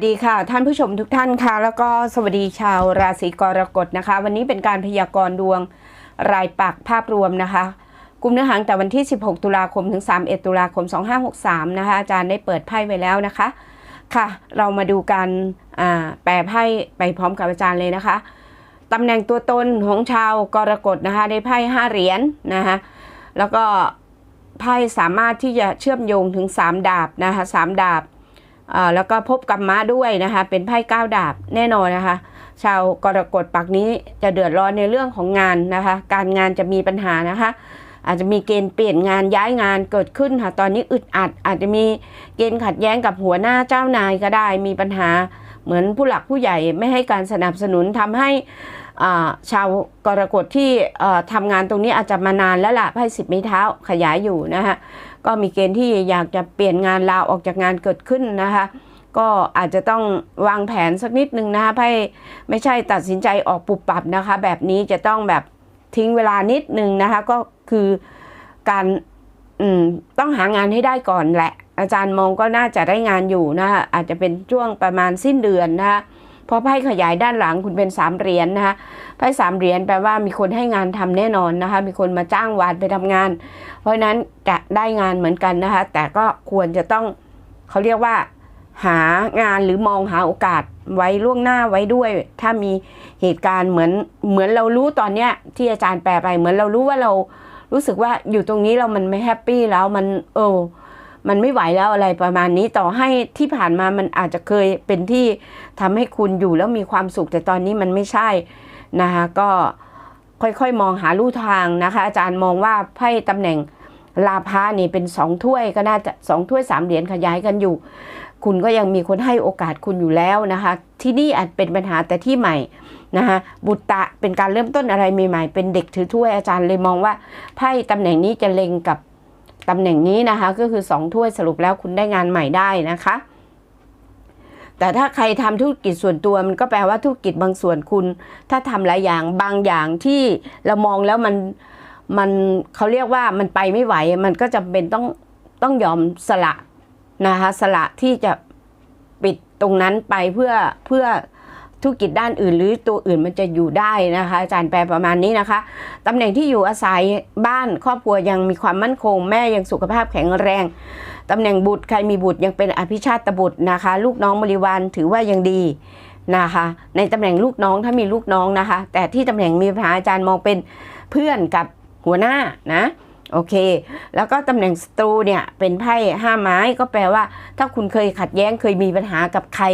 สวัสดีค่ะ ท่านผู้ชมทุกท่านค่ะ แล้วก็สวัสดีชาวราศีกรกฎนะคะ วันนี้เป็นการพยากรณ์ดวงรายปักภาพรวมนะคะกลุ่มเนื้อหางแต่วันที่ 16 ตุลาคมถึง 31 ตุลาคม 2563 นะคะ อาจารย์ได้เปิดไพ่ไว้แล้วนะคะ ค่ะ เรามาดูการแปลไพ่ไปพร้อมกับอาจารย์เลยนะคะตำแหน่งตัวตนของชาวกรกฎนะคะได้ไพ่ห้าเหรียญนะคะแล้วก็ไพ่สามารถที่จะเชื่อมโยงถึง 3 ดาบนะคะสามดาบ แล้วก็พบกับม้าด้วยนะคะ เป็นไพ่ก้าวดาบแน่นอนนะคะ ชาวกรกฎปักนี้จะเดือดร้อนในเรื่องของงานนะคะ การงานจะมีปัญหานะคะ อาจจะมีเกณฑ์เปลี่ยนงานย้ายงานเกิดขึ้นค่ะ ตอนนี้อึดอัด อาจจะมีเกณฑ์ขัดแย้งกับหัวหน้าเจ้านายก็ได้ มีปัญหา เหมือนผู้หลักผู้ใหญ่ไม่ให้การสนับสนุนทำให้ชาวกรกฎที่ทำงานตรงนี้อาจจะมานานแล้วล่ะไพ่สิบไม้เท้าขยายอยู่นะคะก็มีเกณฑ์ที่อยากจะเปลี่ยนงานลาออกจากงานเกิดขึ้นนะคะก็อาจจะต้องวางแผนสักนิดนึงนะคะให้ไม่ใช่ตัดสินใจออกปุบปับนะคะ แบบนี้จะต้องแบบทิ้งเวลานิดนึงนะคะก็คือการต้องหางานให้ได้ก่อนแหละ อาจารย์มองก็น่าจะได้งานอยู่นะคะอาจจะเป็นช่วงประมาณสิ้นเดือนนะคะพราะไพ่ขยายด้านหลังคุณเป็นสามเหรียญนะคะไพ่สามเหรียญแปลว่ามีคนให้งานทำแน่นอนนะคะ มีคนมาจ้างวานไปทำงาน เพราะฉะนั้นจะได้งานเหมือนกันนะคะ แต่ก็ควรจะต้องเขาเรียกว่า หางานหรือมองหาโอกาสไว้ล่วงหน้าไว้ด้วย ถ้ามีเหตุการณ์เหมือนเหมือนเรารู้ตอนเนี้ยที่อาจารย์แปลไปเหมือนเรารู้ว่าเรารู้สึกว่าอยู่ตรงนี้เรามันไม่แฮปปี้แล้วมันเออ มันไม่ไหวแล้วอะไรประมาณนี้ต่อให้ที่ผ่านมามันอาจจะเคยเป็นที่ทำให้คุณอยู่แล้วมีความสุข แต่ตอนนี้มันไม่ใช่นะคะก็ค่อยๆ มองหาลู่ทางนะคะ อาจารย์มองว่าไพ่ตำแหน่งลาภานี่เป็นสองถ้วยก็น่าจะสองถ้วยสามเหรียญขยายกันอยู่ คุณก็ยังมีคนให้โอกาสคุณอยู่แล้วนะคะ ที่นี่อาจเป็นปัญหาแต่ที่ใหม่นะคะบุตตะเป็นการเริ่มต้นอะไรใหม่ๆเป็นเด็กถือถ้วยอาจารย์เลยมองว่าไพ่ตำแหน่งนี้จะเล็งกับ ตำแหน่งนี้นะคะก็คือสองถ้วยสรุปแล้วคุณได้งานใหม่ได้นะคะ แต่ถ้าใครทำธุรกิจส่วนตัวมันก็แปลว่าธุรกิจบางส่วนคุณ ถ้าทำหลายอย่างบางอย่างที่เรามองแล้วมันมันเขาเรียกว่ามันไปไม่ไหว มันก็จำเป็นต้องต้องยอมสละนะคะสละที่จะปิดตรงนั้นไปเพื่อเพื่อ ธุรกิจด้านอื่น หรือตัวอื่นมันจะอยู่ได้นะคะ อาจารย์แปลประมาณนี้นะคะตำแหน่งที่อยู่อาศัยบ้านครอบครัวยังมีความมั่นคง แม่ยังสุขภาพแข็งแรงตำแหน่งบุตรใครมีบุตรยังเป็นอภิชาตบุตรนะคะ ลูกน้องบริวารถือว่ายังดีนะคะในตำแหน่งลูกน้องถ้ามีลูกน้องนะคะ แต่ที่ตำแหน่งมีปัญหาอาจารย์มองเป็นเพื่อนกับหัวหน้านะโอเค แล้วก็ตำแหน่งศัตรูเนี่ยเป็นไพ่ห้าไม้ก็แปลว่า ถ้าคุณเคยขัดแย้งเคยมีปัญหากับใคร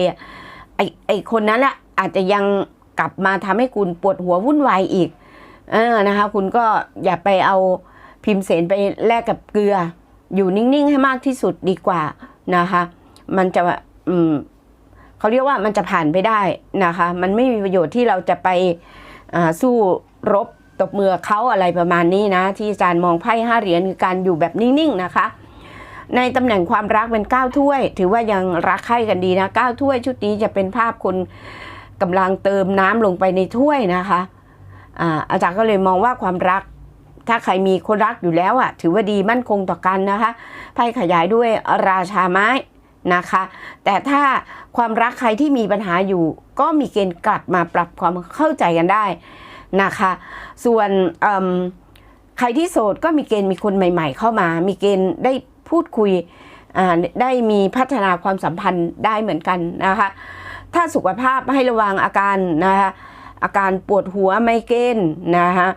ไอไอคนนั้นแหละ อาจจะยังกลับมาทำให้คุณปวดหัววุ่นวายอีกเออนะคะ คุณก็อย่าไปเอาพิมพ์เสนไปแลกกับเกลือ อยู่นิ่งๆให้มากที่สุดดีกว่านะคะ มันจะอืมเขาเรียกว่ามันจะผ่านไปได้นะคะ มันไม่มีประโยชน์ที่เราจะไปสู้รบตบมือเขาอะไรประมาณนี้นะ ที่อาจารย์มองไพ่ห้าเหรียญคือการอยู่แบบนิ่งๆนะคะ ในตำแหน่งความรักเป็นก้าถ้วย ถือว่ายังรักใคร่กันดีนะก้าถ้วยชุดนี้จะเป็นภาพคน กำลังเติมน้ำลงไปในถ้วยนะคะอ่าอาจารย์ก็เลยมองว่าความรัก ถ้าใครมีคนรักอยู่แล้วอะ ถือว่าดีมั่นคงต่อกันนะคะไพ่ขยายด้วยราชาไม้นะคะ แต่ถ้าความรักใครที่มีปัญหาอยู่ ก็มีเกณฑ์กลับมาปรับความเข้าใจกันได้นะคะ ส่วนใครที่โสดก็มีเกณฑ์มีคนใหม่ ๆ เข้ามา มีเกณฑ์ได้พูดคุยได้มีพัฒนาความสัมพันธ์ได้เหมือนกันนะคะ ถ้าสุขภาพให้ระวังอาการนะคะอาการปวดหัวไมเกรนนะคะ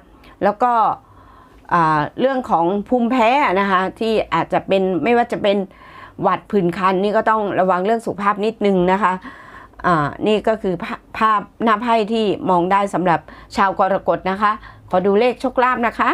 แล้วก็เรื่องของภูมิแพ้นะคะที่อาจจะเป็นไม่ว่าจะเป็นหวัดผื่นคันนี่ก็ต้องระวังเรื่องสุขภาพนิดนึงนะคะนี่ก็คือภาภาพหน้าไพ่ที่มองได้สำหรับชาวกรกฎนะคะ ขอดูเลขโชคลาภนะคะ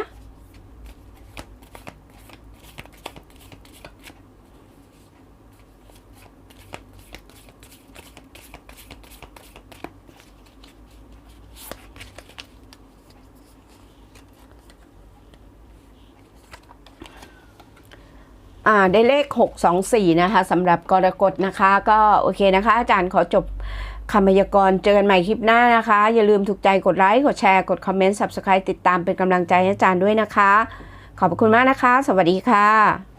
อ่าได้เลข 624 นะคะสำหรับกรกฎนะคะ ก็โอเคนะคะ อาจารย์ขอจบคำพยากรณ์เจอกันใหม่คลิปหน้านะคะ อย่าลืมถูกใจกดไลค์ กดแชร์ กดคอมเมนต์ subscribe ติดตามเป็นกำลังใจให้อาจารย์ด้วยนะคะ ขอบคุณมากนะคะ สวัสดีค่ะ